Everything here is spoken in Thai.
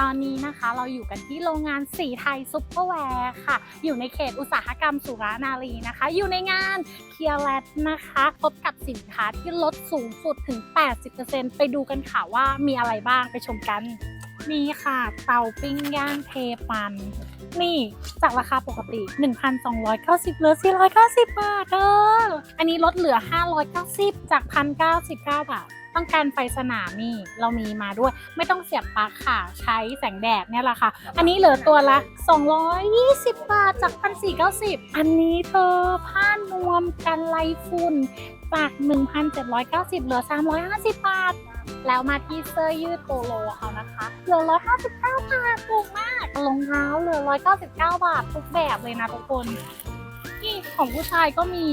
ตอนนี้นะคะเราอยู่กันที่โรงงานสีไทยซุปเปอร์แวร์ค่ะ อยู่ในเขตอุตสาหกรรมสุรานารีนะคะ อยู่ในงานเคียร์แลนะคะพบกับสินค้าที่ลดสูงสุดถึง 80%ไปดูกันค่ะว่ามีอะไรบ้างไปชมกันนี่ค่ะ เตาปิ้งย่างเทปัน นี่จากราคาปกติ 1,290เหลือ 490 บาทเอออันนี้ลดเหลือ 590 จาก 1,099 บาท ต้องการไฟสนามนี่เรามีมาด้วย ไม่ต้องเสียบปลั๊กค่ะใช้แสงแดดเนี่ยแหละค่ะ อันนี้เหลือตัวละ 220 บาทจาก 1,490 อันนี้เธอผ้านวมกันไรฝุ่นจาก1,790 เหลือ 350 บาท แล้วมาที่เสื้อยืดโปโลเขานะคะ เหลือ 159 บาทถูกมากรองเท้าเหลือ 199 บาททุกแบบเลยนะทุกคน นี่ของผู้ชายก็มี